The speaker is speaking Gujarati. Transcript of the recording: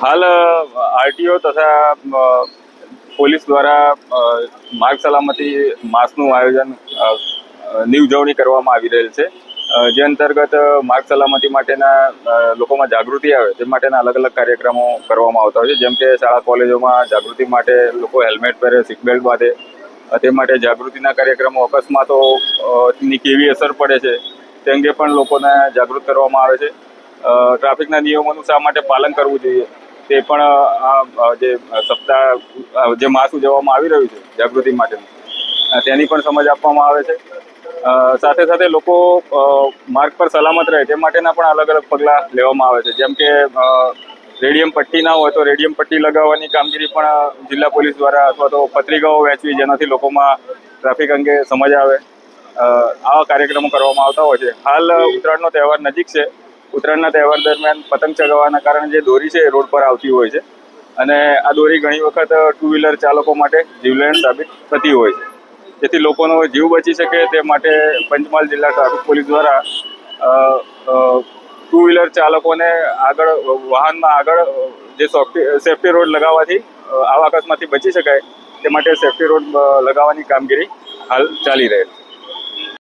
હાલ, આરટીઓ તથા પોલીસ દ્વારા માર્ગ સલામતી માસનું આયોજનની ઉજવણી કરવામાં આવી રહેલ છે. જે અંતર્ગત માર્ગ સલામતી માટેના લોકોમાં જાગૃતિ આવે તે માટેના અલગ અલગ કાર્યક્રમો કરવામાં આવતા હોય છે. જેમ કે શાળા કોલેજોમાં જાગૃતિ માટે લોકો હેલ્મેટ પહેરે, સીટબેલ્ટ બાંધે. તે માટે જાગૃતિના કાર્યક્રમો અકસ્માતો ની કેવી અસર પડે છે તે અંગે પણ લોકોને જાગૃત કરવામાં આવે છે. ટ્રાફિકના નિયમોનું શા માટે પાલન કરવું જોઈએ? તે પણ આ, જે સપ્તાહ જે માસ ઉજવવામાં આવી રહ્યું છે જાગૃતિ માટેનું તેની પણ સમજ આપવામાં આવે છે. સાથે સાથે લોકો માર્ગ પર સલામત રહે, તે માટેના પણ અલગ અલગ પગલાં લેવામાં આવે છે. જેમ કે રેડિયમ પટ્ટી ના હોય તો રેડિયમ પટ્ટી લગાવવાની કામગીરી પણ જિલ્લા પોલીસ દ્વારા અથવા તો પત્રિકાઓ વહેંચવી જેનાથી લોકોમાં ટ્રાફિક અંગે સમજ આવે. આવા કાર્યક્રમો કરવામાં આવતા હોય છે. હાલ, ઉત્તરાયણનો તહેવાર નજીક છે. ઉત્તરાયણના તહેવાર દરમિયાન પતંગ ચગાવવાના કારણે જે દોરી છે એ રોડ પર આવતી હોય છે. અને આ દોરી ઘણી વખત ટુ વ્હીલર ચાલકો માટે જીવલેણ સાબિત થતી હોય છે. જેથી લોકોનો જીવ બચી શકે તે માટે પંચમહાલ જિલ્લા ટ્રાફિક પોલીસ દ્વારા ટુ વ્હીલર ચાલકોને આગળ, વાહનમાં આગળ, જે સોફ્ટી સેફ્ટી રોડ લગાવવાથી આવા અકસ્માતથી બચી શકાય તે માટે સેફ્ટી રોડ લગાવવાની કામગીરી હાલ ચાલી રહી છે.